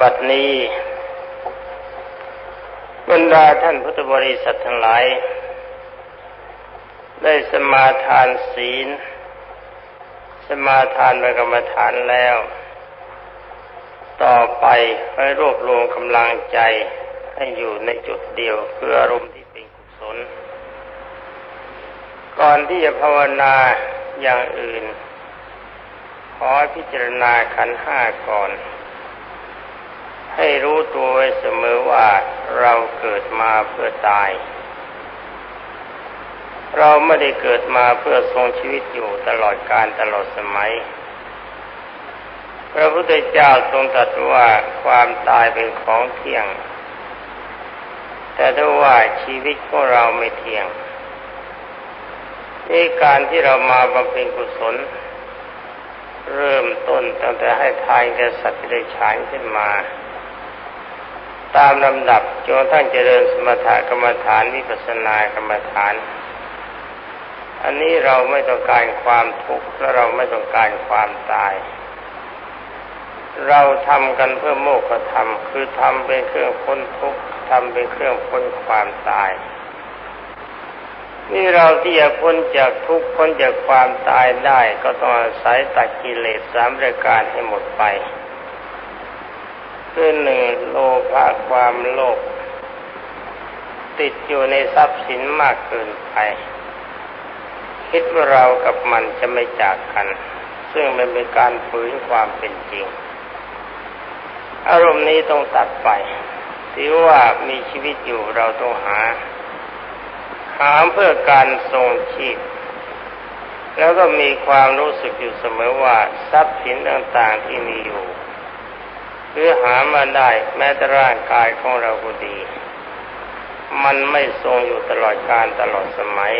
บัดนี้บรรดาท่านพุทธบริษัททั้งหลาย ได้สมาทานศีล สมาทานพระกรรมฐานแล้ว ต่อไปให้รวบรวมกำลังใจให้อยู่ในจุดเดียวคืออารมณ์ที่เป็นกุศล ก่อนที่จะภาวนาอย่างอื่น ขอพิจารณาขันห้าก่อน ให้รู้ตัวไว้เสมอว่าเราเกิดมาเพื่อตาย เราไม่ได้เกิดมาเพื่อทรงชีวิตอยู่ตลอดกาลตลอดสมัย พระพุทธเจ้าทรงตรัสว่าความตายเป็นของเที่ยง แต่ถ้าว่าชีวิตของเราไม่เที่ยงนี่การที่เรามาบำเพ็ญกุศล เริ่มต้นตั้งแต่ให้ทานแก่สัตว์ได้ฉานขึ้นมา ตามลำดับจนท่านเจริญสมถกรรมฐานวิปัสสนากรรมฐาน อันนี้เราไม่ต้องการความทุกข์และเราไม่ต้องการความตาย เราทำกันเพื่อโมกขธรรมคือทำเป็นเครื่องพ้นทุกข์ทำเป็นเครื่องพ้นความตาย นี่เราที่จะพ้นจากทุกข์พ้นจากความตายได้ ก็ต้องอาศัยตัดกิเลสสามรายการให้หมดไป คือหนึ่งโลภะความโลภติดอยู่ในทรัพย์สินมากเกินไป คิดว่าเรากับมันจะไม่จากกัน ซึ่งมันเป็นการฝืนความเป็นจริง อารมณ์นี้ต้องตัดไปถือว่ามีชีวิตอยู่เราต้องหา หาเพื่อการทรงชีพแล้วก็มีความรู้สึกอยู่เสมอว่าทรัพย์สินต่างๆที่มีอยู่ หรือหามาได้แม้แต่ร่างกายของเราก็ดี มันไม่ทรงอยู่ตลอดการตลอดสมัย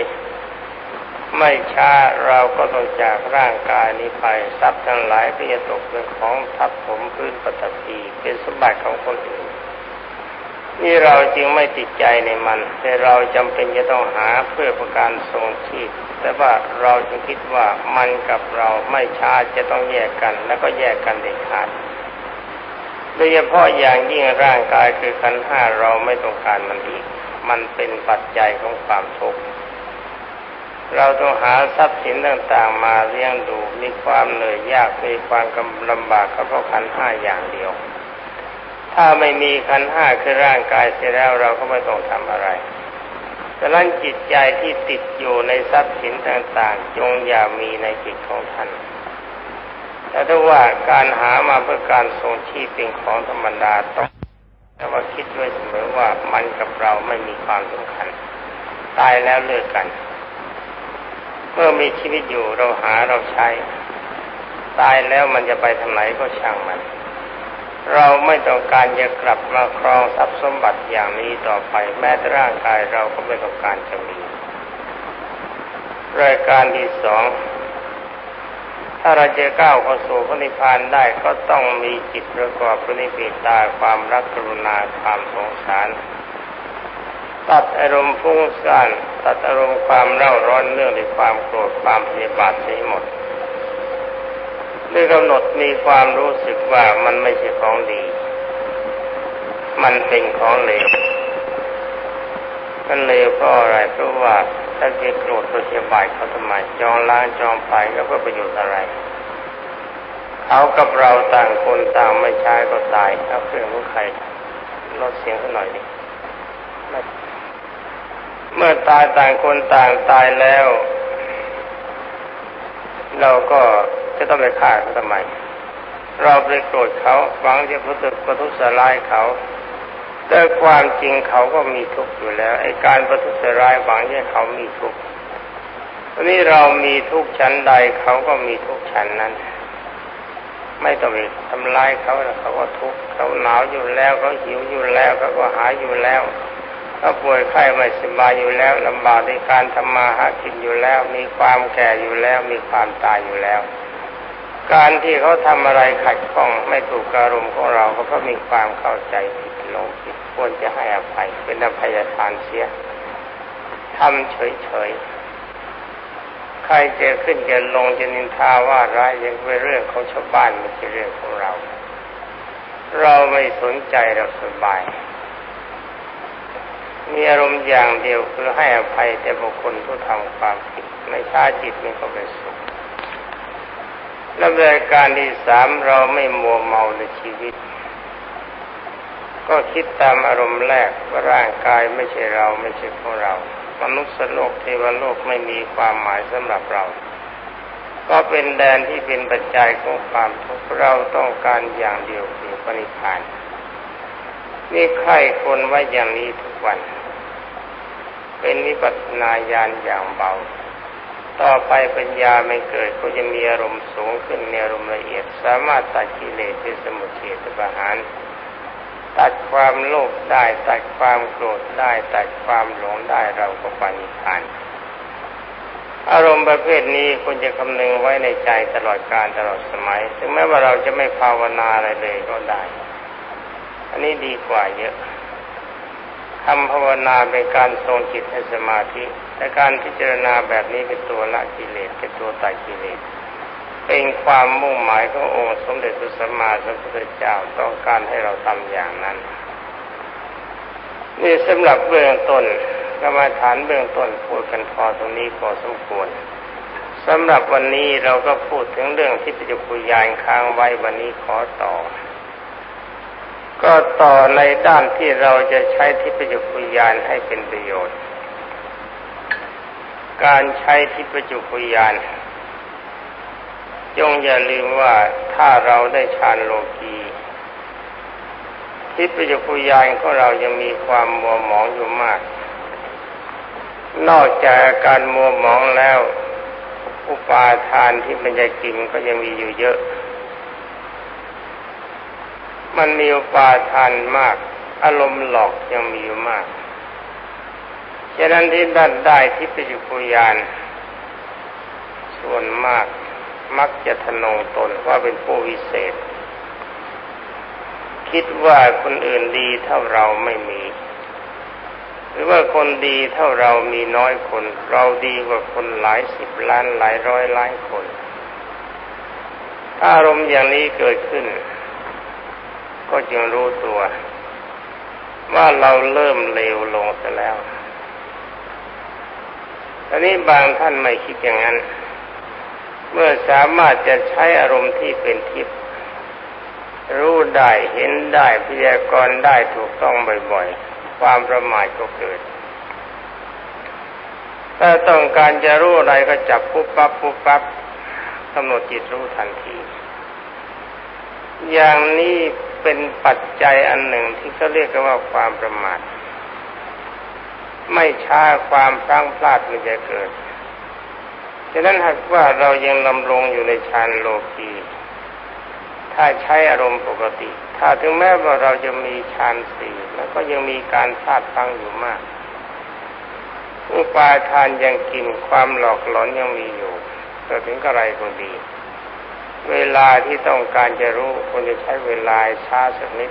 ไม่ช้าเราก็ต้องจากร่างกายนี้ไปทรัพย์ทั้งหลายก็จะตกเป็นของทับผมพื้นปฐพีเป็นสมบัติของคนอื่นนี่เราจึงไม่ติดใจในมัน แต่เราจำเป็นจะต้องหาเพื่อประการทรงชีพ แต่ว่าเราจะคิดว่ามันกับเราไม่ช้าจะต้องแยกกัน แล้วก็แยกกันเด็ดขาด ดยเฉพาะอย่างยิ่งร่างกายคือขันห้าเราไม่ต้องการมันอีก มันเป็นปัจจัยของความทุกข์เราต้องหาทรัพย์สินต่างๆ มาเลี้ยงดูมีความเหนื่อยยากมีความกำลำบากกับเพราะขันห้าอย่างเดียว ถ้าไม่มีขันห้าคือร่างกายเสียแล้วเราก็ไม่ต้องทำอะไรดังนั้นจิตใจที่ติดอยู่ในทรัพย์สินต่างๆ จงอย่ามีในจิตของท่าน แต่ถ้าว่าการหามาเพื่อการทรงชีพเป็นของธรรมดาต้องแต่ว่าคิดด้วยเสมอว่ามันกับเราไม่มีความสำคัญ ตายแล้วเลิกกัน เมื่อมีชีวิตอยู่เราหาเราใช้ ตายแล้วมันจะไปทางไหนก็ช่างมัน เราไม่ต้องการจะกลับมาครองทรัพย์สมบัติอย่างนี้ต่อไป แม้แต่ร่างกายเราก็ไม่ต้องการจะมีรายการที่สอง ถ้าเราจะก้าวเข้าสู่พระนิพพานได้ก็ต้องมีจิตประกอบพระนิพพิตาความรักกรุณาความสงสาร ตัดอารมณ์ฟุ้งซ่านตัดอารมณ์ความเร่าร้อนเรื่องในความโกรธความพยาบาทเสียหมดด้วยกำหนดมีความรู้สึกว่ามันไม่ใช่ของดี มันเป็นของเลวมันเลวเพราะอะไรเพราะว่า ถ้าเกิดโกรธก็เสียบายเขาทำไมจองล้างจองไปแล้วก็ประโยชน์อะไร เขากับเราต่างคนต่างไม่ใช้ก็ตายเอาเครื่องของใครลดเสียงเขาหน่อยดิเมื่อตายต่างคนต่างตายแล้ว เราก็จะต้องไปฆ่าเขาทำไม เราไปโกรธเขาหวังจะพุทธประทุษร้ายเขา แต่ความจริงเขาก็มีทุกข์อยู่แล้วไอ้การประทุษร้ายหวังให้เขามีทุกข์ทีนี้เรามีทุกข์ชั้นใดเขาก็มีทุกข์ชั้นนั้น ไม่ต้องไปทำลายเขาแล้วเขาก็ทุกข์เขาหนาวอยู่แล้วเขาหิวอยู่แล้วเขาก็หายอยู่แล้วเขาป่วยไข้ไม่สบายอยู่แล้วลำบากในการทำมาหากินอยู่แล้ว มีความแก่อยู่แล้ว มีความตายอยู่แล้ว การที่เขาทำอะไรขัดข้องไม่ถูกอารมณ์ของเราเขาก็มีความเข้าใจผิด งผิดควรจะให้อภัยเป็นอภัยทานเสียทำเฉยๆใครจะขึ้นจะลงจะนินทาว่าร้ายยังเป็นเรื่องของชาวบ้านไม่ใช่เรื่องของเรา เราไม่สนใจเราสบาย มีอารมณ์อย่างเดียวคือให้อภัยแต่บุคคลผู้ทำความผิดไม่ช้าจิตมันก็เป็นสุขและบริการที่สามเราไม่มัวเมาในชีวิต ก็คิดตามอารมณ์แรกว่าร่างกายไม่ใช่เราไม่ใช่ของเรา มนุษย์โลกเทวโลกไม่มีความหมายสำหรับเรา ก็เป็นแดนที่เป็นปัจจัยของความทุกข์เราต้องการอย่างเดียวคือปณิพานนี่ใครคนไว้อย่างนี้ทุกวัน เป็นนิปัตนาญาณอย่างเบา ต่อไปปัญญาไม่เกิดก็จะมีอารมณ์สูงขึ้นในอารมณ์ละเอียด สามารถตัดกิเลสเป็นสมุทเฉตประหาร ตัดความโลภได้ตัดความโกรธได้ตัดความหลงได้เราก็ปานิพาน อารมณ์ประเภทนี้ควรจะคำนึงไว้ในใจตลอดการตลอดสมัย ถึงแม้ว่าเราจะไม่ภาวนาอะไรเลยก็ได้ อันนี้ดีกว่าเยอะทำภาวนาเป็นการทรงจิตให้สมาธิ และการพิจารณาแบบนี้เป็นตัวละกิเลสเป็นตัวตัดกิเลส เป็นความมุ่งหมายขององค์สมเด็จพระสัมมาสัมพุทธเจ้าต้องการให้เราทำอย่างนั้น นี่สำหรับเบื้องต้นกรรมาฐานเบื้องต้นพูดกันพอตรงนี้พอสมควรสำหรับวันนี้เราก็พูดถึงเรื่องที่ปิจุกุยานค้างไว้วันนี้ขอต่อ ก็ต่อในด้านที่เราจะใช้ทิพยคุยานให้เป็นประโยชน์ การใช้ทิพยคุยาน จงอย่าลืมว่าถ้าเราได้ฌานโลกีทิพยคุยานของเรายังมีความมัวหมองอยู่มาก นอกจากอาการมัวหมองแล้ว อุปาทานที่มันจะกินก็ยังมีอยู่เยอะ มันมีอุปาทานมาก อารมณ์หลอกยังมีอยู่มาก ฉะนั้นที่ด้านได้ที่ปิจุกุยานส่วนมาก มักจะทนงตนว่าเป็นผู้วิเศษ คิดว่าคนอื่นดีเท่าเราไม่มี หรือว่าคนดีเท่าเรามีน้อยคน เราดีกว่าคนหลายสิบล้านหลายร้อยล้านคนถ้าอารมณ์อย่างนี้เกิดขึ้น ก็จึงรู้ตัว ว่าเราเริ่มเลวลงซะแล้วตอนนี้บางท่านไม่คิดอย่างนั้น เมื่อสามารถจะใช้อารมณ์ที่เป็นทิพย์รู้ได้เห็นได้พยากรณ์ได้ถูกต้องบ่อยๆ ความประมาทก็เกิด ถ้าต้องการจะรู้อะไรก็จับปุ๊บปั๊บปุ๊บปั๊บกำหนดจิตรู้ทันที อย่างนี้เป็นปัจจัยอันหนึ่งที่เขาเรียกกันว่าความประมาท ไม่ช้าความพลั้งพลาดมันจะเกิด ฉะนั้นหากว่าเรายังลำลงอยู่ในฌานโลกีถ้าใช้อารมณ์ปกติ ถ้าถึงแม้ว่าเราจะมีฌานสี่แล้วก็ยังมีการพลาดพลั้งอยู่มาก อุปาทานยังกินความหลอกหลอนยังมีอยู่แต่ถึงกระไรก็ดี เวลาที่ต้องการจะรู้ควรจะใช้เวลาช้าสักนิด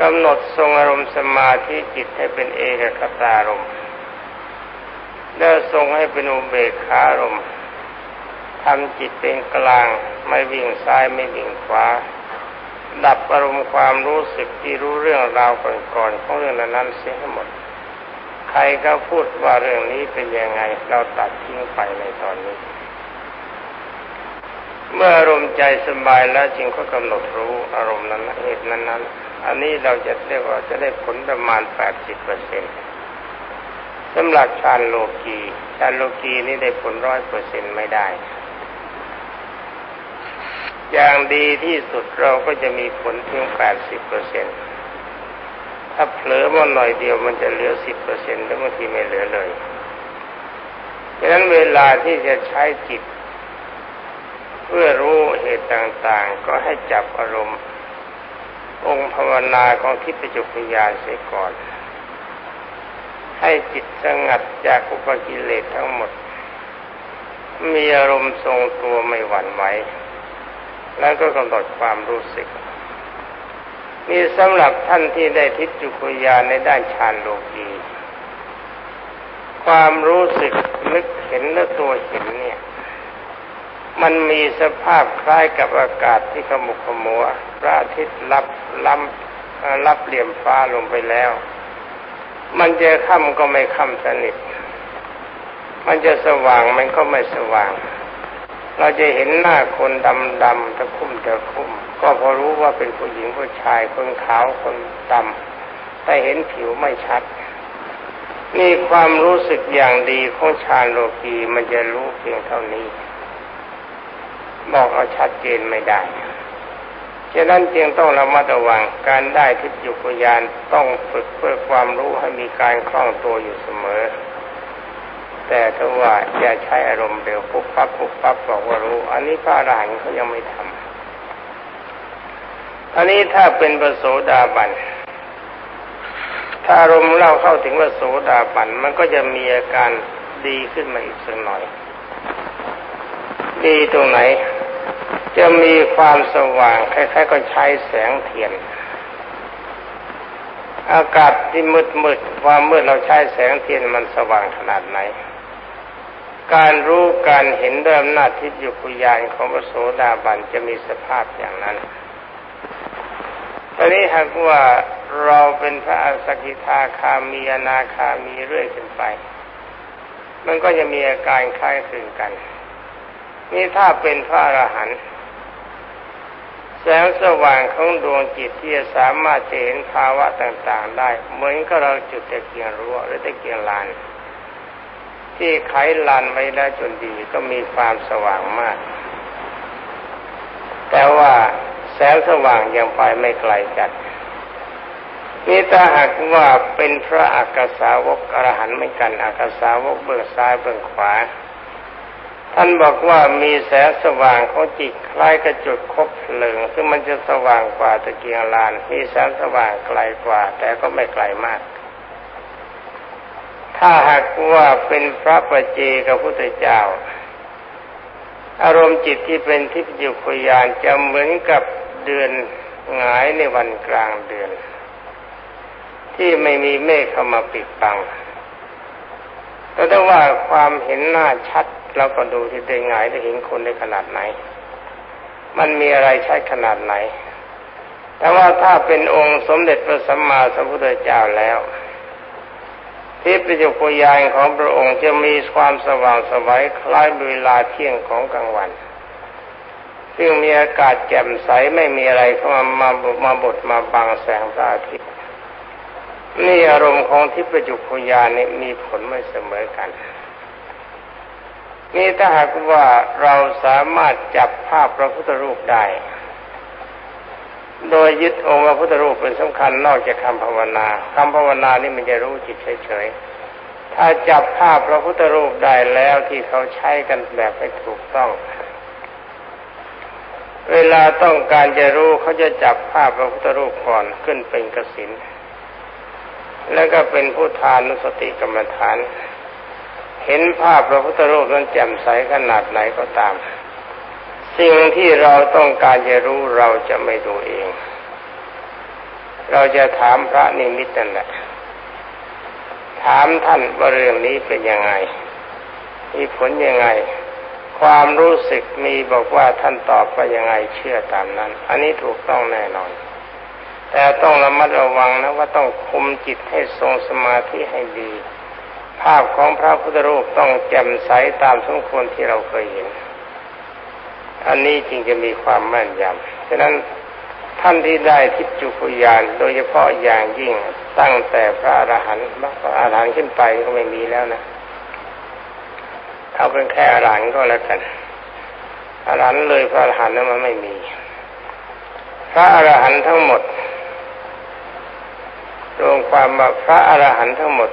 กำหนดทรงอารมณ์สมาธิจิตให้เป็นเอกคตารมณ์ แล้วทรงให้เป็นอุเบกขารมทำจิตเป็นกลาง ไม่วิ่งซ้ายไม่วิ่งขวา ดับอารมณ์ความรู้สึกที่รู้เรื่องราวก่อนๆของเรื่องนั้นเสียให้หมด ใครก็พูดว่าเรื่องนี้เป็นยังไง เราตัดทิ้งไปในตอนนี้ เมื่ออารมณ์ใจสบายแล้วจึงก็กำหนดรู้อารมณ์นั้นเหตุนั้นนั้นอันนี้เราจะเรียกว่าจะได้ผลประมาณแปดสิบเปอร์เซ็นต์ สำหรับฌานโลกีฌานโลกีนี่ได้ผลร้อยเปอร์เซ็นต์ไม่ได้ อย่างดีที่สุดเราก็จะมีผลเพียงแปดสิบเปอร์เซ็นต์ถ้าเผลอมาหน่อยเดียวมันจะเหลือสิบเปอร์เซ็นต์แล้วบางทีไม่เหลือเลยดังนั้นเวลาที่จะใช้จิต เพื่อรู้เหตุต่างๆ ก็ให้จับอารมณ์ องค์ภาวนาของทิพยจุกญาณเสียก่อน ให้จิตสงัดจากอุปกิเลสทั้งหมด มีอารมณ์ทรงตัวไม่หวั่นไหวแล้วก็กำหนดความรู้สึกนี่สำหรับท่านที่ได้ทิพจุกุญาในด้านฌานโลกีความรู้สึกนึกเห็นและตัวเห็นเนี่ย มันมีสภาพคล้ายกับอากาศที่ขมุขมัวพระอาทิตย์รับล้ำรับเหลี่ยมฟ้าลงไปแล้ว มันจะค่ำก็ไม่ค่ำสนิท มันจะสว่างมันก็ไม่สว่าง เราจะเห็นหน้าคนดำดำตะคุ่มตะคุ่ม ก็พอรู้ว่าเป็นผู้หญิงผู้ชายคนขาวคนดำแต่เห็นผิวไม่ชัดนี่ความรู้สึกอย่างดีของชาโลกีมันจะรู้เพียงเท่านี้ บอกเอาชัดเจนไม่ได้ ฉะนั้นจึงต้องระมัดระวังการได้ทิพยุกยานต้องฝึกเพื่อความรู้ให้มีการคล่องตัวอยู่เสมอ แต่ถ้าว่าอย่าใช้อารมณ์เร็วปุ๊บปั๊บปุ๊บปั๊บบอกว่ารู้ อันนี้พระอรหันต์เขายังไม่ทำอันนี้ถ้าเป็นประโสดาบันถ้าอารมณ์เราเข้าถึงว่าโสดาบันมันก็จะมีอาการดีขึ้นมาอีกสักหน่อย ดีตรงไหน จะมีความสว่างคล้ายๆก็ใช้แสงเทียน อากาศที่มืดมืดความมืดเราใช้แสงเทียนมันสว่างขนาดไหน การรู้การเห็นด้วยอำนาจทิพยุคุยานของพระโสดาบันจะมีสภาพอย่างนั้นตอนนี้หากว่าเราเป็นพระอสกิทาคามีอนาคามีเรื่อยขึ้นไป มันก็จะมีอาการคล้ายคลึงกัน นี่ถ้าเป็นพระอรหันต์ แสงสว่างของดวงจิตที่จะสามารถจะเห็นภาวะต่างๆ ได้ เหมือนกับเราจุดตะเกียงรั้วหรือตะเกียงลาน ที่ไขลานไว้แล้วจนดีก็มีความสว่างมาก แต่ว่าแสงสว่างยังไปไม่ไกลจัดนี่ถ้าหากว่าเป็นพระอักษาวกอรหันต์เหมือนกันอักษาวกเบื้องซ้ายเบื้องขวา ท่านบอกว่ามีแสงสว่างของจิตคล้ายกระจุดคบเพลิง ซึ่งมันจะสว่างกว่าตะเกียงลาน มีแสงสว่างไกลกว่า แต่ก็ไม่ไกลมาก ถ้าหากว่าเป็นพระประเจกับพุทธเจ้า อารมณ์จิตที่เป็นทิพยุคยานจะเหมือนกับเดือนหงายในวันกลางเดือน ที่ไม่มีเมฆเข้ามาปิดบังแต่ถ้าว่าความเห็นหน้าชัด เราก็ดูที่ได้ไงได้เห็นคนได้ขนาดไหน มันมีอะไรใช้ขนาดไหน แต่ว่าถ้าเป็นองค์สมเด็จพระสัมมาสัมพุทธเจ้าแล้วที่ประจุกยานของพระองค์จะมีความสว่างสวัยคล้ายเวลาเที่ยงของกลางวัน ซึ่งมีอากาศแจ่มใสไม่มีอะไรเข้ามามามาบดมาบังแสงพระอาทิตย์นี่อารมณ์ของทิพยจุพยานนี่มีผลไม่เสมอกัน นี่ถ้าหากว่าเราสามารถจับภาพพระพุทธรูปได้ โดยยึดองค์พระพุทธรูปเป็นสำคัญนอกจากคำภาวนาคำภาวนานี่มันจะรู้จิตเฉยๆถ้าจับภาพพระพุทธรูปได้แล้วที่เขาใช้กันแบบไม่ถูกต้อง เวลาต้องการจะรู้เขาจะจับภาพพระพุทธรูปก่อนขึ้นเป็นกสินแล้วก็เป็นผู้ทานสติกรรมฐาน เห็นภาพพระพุทธรูปนั้นแจ่มใสขนาดไหนก็ตาม สิ่งที่เราต้องการจะรู้เราจะไม่ดูเอง เราจะถามพระนิมิตนั่นแหละ ถามท่านว่าเรื่องนี้เป็นยังไง มีผลยังไง ความรู้สึกมีบอกว่าท่านตอบว่ายังไงเชื่อตามนั้น อันนี้ถูกต้องแน่นอนแต่ต้องระมัดระวังนะว่าต้องคุมจิตให้ทรงสมาธิให้ดี ภาพของพระพุทธรูปต้องแจ่มใสตามสมควรที่เราเคยเห็น อันนี้จึงจะมีความแม่นยำฉะนั้นท่านที่ได้ทิพจุกุยาน โดยเฉพาะอย่างยิ่งตั้งแต่พระอรหันต์พระอรหันต์ขึ้นไปก็ไม่มีแล้วนะเอาเป็นแค่อรหันต์ก็แล้วกันอรหันต์เลยพระอรหันต์นั้นมันไม่มี พระอรหันต์ทั้งหมดรวมความว่าพระอรหันต์ทั้งหมด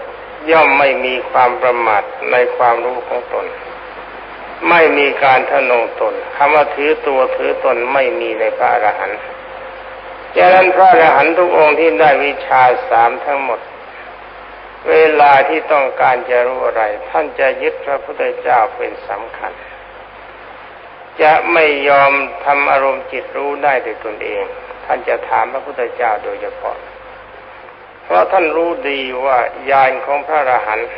ย่อมไม่มีความประมาทในความรู้ของตน ไม่มีการทะนงตนคำว่าถือตัวถือตนไม่มีในพระอรหันต์ดังนั้นพระอรหันต์ทุกองค์ที่ได้วิชาสามทั้งหมด เวลาที่ต้องการจะรู้อะไร ท่านจะยึดพระพุทธเจ้าเป็นสำคัญ จะไม่ยอมทำอารมณ์จิตรู้ได้ด้วยตนเอง ท่านจะถามพระพุทธเจ้าโดยเฉพาะ เพราะท่านรู้ดีว่ายานของพระอรหันต์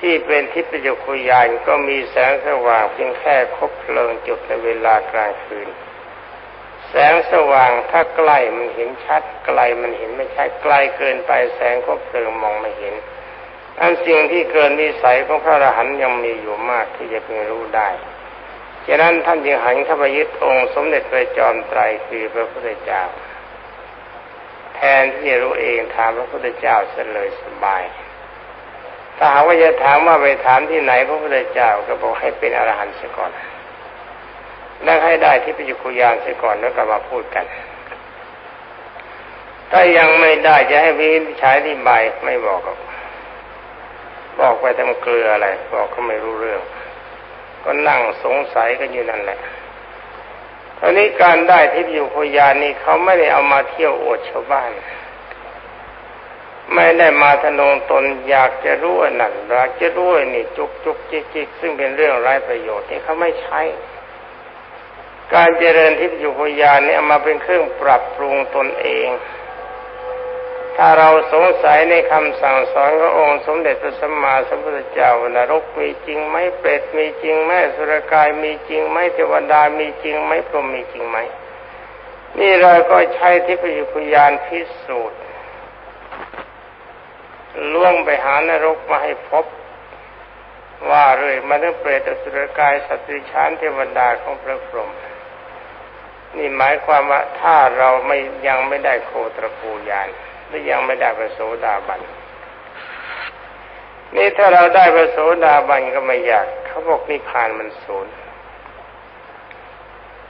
ที่เป็นทิพยคุยานก็มีแสงสว่างเพียงแค่คบเพลิงจุดในเวลากลางคืน แสงสว่างถ้าใกล้มันเห็นชัดไกลมันเห็นไม่ชัดไกลเกินไปแสงคบเพลิงมองไม่เห็นอันสิ่งที่เกินวิสัยของพระอรหันต์ยังมีอยู่มากที่จะเพิ่งรู้ได้ฉะนั้นท่านจึงหันเข้าไปยึดองค์สมเด็จพระจอมไตรคือพระพุทธเจ้า นที่จะรู้เองถามพระพุทธเจ้าเสลยสบาย ถ้าหากว่าจะถามว่าไปถามที่ไหนพระพุทธเจ้าก็บอกให้เป็นอรหันต์เสียก่อนแล้วให้ได้ที่ปิจุคุยานเสียก่อนแล้วก็มาพูดกัน ถ้ายังไม่ได้จะให้วินิจฉัยที่ใบไม่บอกหรอกบอกไปทำเกลืออะไร บอกเขาไม่รู้เรื่อง ก็นั่งสงสัยกันอยู่นั่นแหละ ตอนนี้การได้ทิพอยู่พยานนี่เขาไม่ได้เอามาเที่ยวอวดชาวบ้าน ไม่ได้มาทนงตนอยากจะรู้นั่นอยากจะรู้นี่จุกจุกจิกจิกซึ่งเป็นเรื่องไร้ประโยชน์นี่เขาไม่ใช้ การเจริญทิพอยู่พยานนี่เอามาเป็นเครื่องปรับปรุงตนเอง ถ้าเราสงสัยในคำสั่งสอนขององค์สมเด็จพระสัมมาสัมพุทธเจ้านรกมีจริงไหมเปรตมีจริงไหมสุรกายมีจริงไหมเทวดามีจริงไหมพรหมมีจริงไหมนี่เราก็ใช้ทิพยพยานพิสูจน์ล่วงไปหานรกมาให้พบ ว่าเลยมาถึงเปรตสุรกายสัตว์ชานเทวดาของพระพรหมนี่หมายความว่าถ้าเราไม่ยังไม่ได้โคตรภูยาน หรือยังไม่ได้พระโสดาบันนี่ถ้าเราได้พระโสดาบันก็ไม่อยากเขาบอกนิพพานมันศูนย์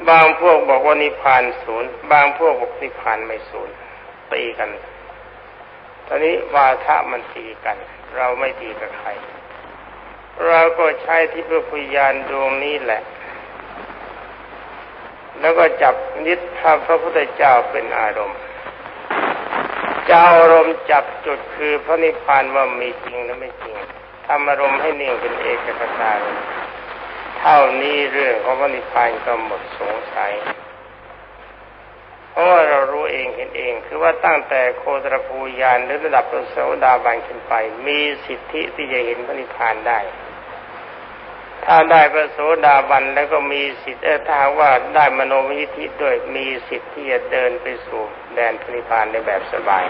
บางพวกบอกว่านิพพานศูนย์บางพวกบอกนิพพานไม่ศูนย์ตีกัน ตอนนี้วาทะมันตีกัน เราไม่ตีกับใคร เราก็ใช้ที่พระพุญานดวงนี้แหละ แล้วก็จับยึดพรพระพุทธเจ้าเป็นอารมณ์ จะอารมณ์จับจุดคือพระนิพพานว่ามีจริงหรือไม่จริงทำอารมณ์ให้นิ่งเป็นเอกคตาเท่านี้เรื่องของพระนิพพานก็หมดสงสัยเพราะว่าเรารู้เองเห็นเอง คือว่าตั้งแต่โคตรภูยานหรือระดับพระโสดาบันขึ้นไป มีสิทธิที่จะเห็นพระนิพพานได้ ถ้าได้พระโสดาบันแล้วก็มีสิทธิ์ถ้าว่าได้มโนมยิธิด้วยมีสิทธิ์ที่จะเดินไปสู่แดนพนิพานในแบบสบาย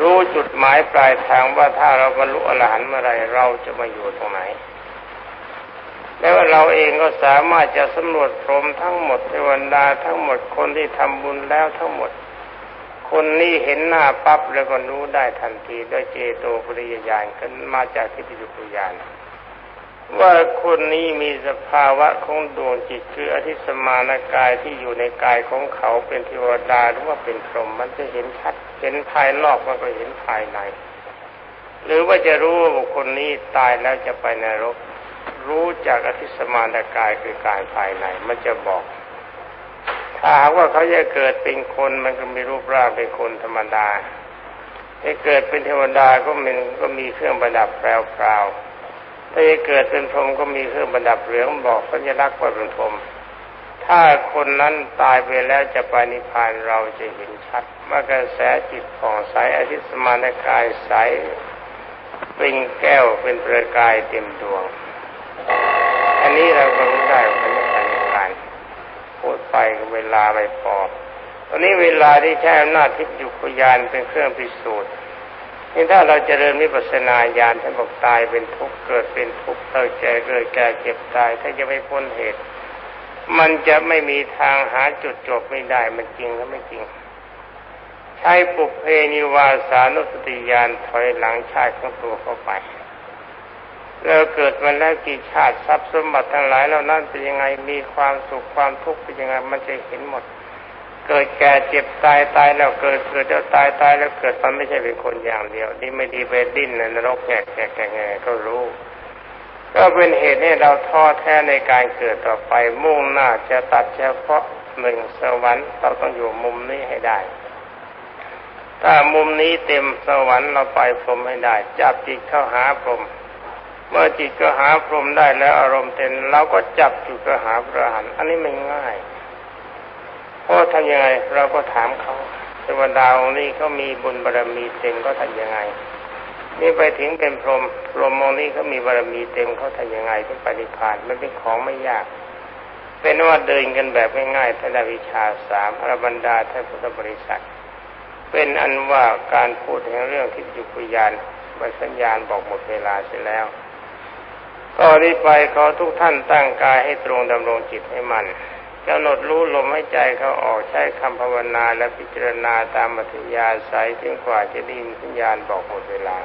รู้จุดหมายปลายทางว่าถ้าเราบรรลุอรหันต์เมื่อไรเราจะมาอยู่ตรงไหน แล้วเราเองก็สามารถจะสำรวจพรมทั้งหมดเทวดาทั้งหมดคนที่ทำบุญแล้วทั้งหมด คนนี้เห็นหน้าปั๊บแล้วก็รู้ได้ทันทีด้วยเจโตปริยญาณกันมาจากที่ปิจุปญาณ ว่าคนนี้มีสภาวะของดวงจิตคืออธิสมานกายที่อยู่ในกายของเขาเป็นเทวดาหรือว่าเป็นพรหมมันจะเห็นชัดเห็นภายนอกมันก็เห็นภายใน หรือว่าจะรู้ว่าบุคคลนี้ตายแล้วจะไปนรก รู้จากอธิสมานกายคือกายภายในมันจะบอกถ้าหากว่าเขาจะเกิดเป็นคนมันก็มีรูปร่างเป็นคนธรรมดาถ้เกิดเป็นเทวดาก็มันก็มีเครื่องประดับแปลว ถ้าจะเกิดเป็นพรหมก็มีเครื่องประดับเหลืองบอกสัญลักษณ์ว่าเป็นพรหมถ้าคนนั้นตายไปแล้วจะไปนิพพานเราจะเห็นชัดว่ากระแสจิตผ่องใสอาทิตสมานกายใสเป็นแก้วเป็นประกายเต็มดวง อันนี้เราก็รู้ได้ว่าเป็นการพูดไปเวลาไม่พอตอนนี้เวลาที่ใช้อำนาจทิพยุคยานเป็นเครื่องพิสูจน์ นี่ถ้าเราจเจริญวิปัสสนาญาณท่านบอกตายเป็นทุกข์เกิดเป็นทุกข์เติบแก่เกิดแก่เจ็บตาย ถ้าจะไม่พ้นเหตุ มันจะไม่มีทางหาจุดจบไม่ได้มันจริงหรือไม่จริง ใช้ปุเพนิวาสานุสติญาณถอยหลังชาติของตัวเข้าไปแล้วเกิดมาแล้วกี่ชาติทรัพย์สมบัติทั้งหลายเหล่านั้นเป็นยังไงมีความสุขความทุกข์เป็นยังไงมันจะเห็นหมด เกิดแก่เจ็บตายตายแล้วเกิดเกิดแล้วตายตายแล้วเกิดมันไม่ใช่เป็นคนอย่างเดียวนี่ไม่ดีไปดิ้นนรกแก่แก่แก่แก่ก็รู้ ก็เป็นเหตุให้เราท้อแท้ในการเกิดต่อไปมุ่งหน้าจะตัดเฉพาะหนึ่งสวรรค์เราต้องอยู่มุมนี้ให้ได้ ถ้ามุมนี้เต็มสวรรค์เราไปพรมให้ได้ จับจิตเข้าหาพรมเมื่อจิตก็หาพรมได้แล้วอารมณ์เต็มเราก็จับจิตก็หาพระหันอันนี้ไมันง่าย ราทำยังไง เราก็ถามเขาเทวดาองค์นี้เขามีบุญบารรมีเต็มก็ทำยังไง นี่ไปถึงเป็นพรหมพรหมองนี้เขามีบารมีเต็มเขาทำยังไงถึงปฏิพานมันเป็นของไม่ยาก เป็นว่าเดินกันแบบง่ายๆท่านวิชาสามอรบรรดาท่านพุทธบริษัท เป็นอันว่าการพูดถึงเรื่องทิฏยุกุยานไว้สัญญาณบอกหมดเวลาเสร็จแล้วก็นี้ไปขอทุกท่านตั้งกายให้ตรงดำรงจิตให้มัน กำหนดรู้ลมให้ใจเขาออกใช้คำภาวนาและพิจารณาตามมัธยาศัยถึงกว่าจะได้ยินสัญญาณบอกหมดเวลา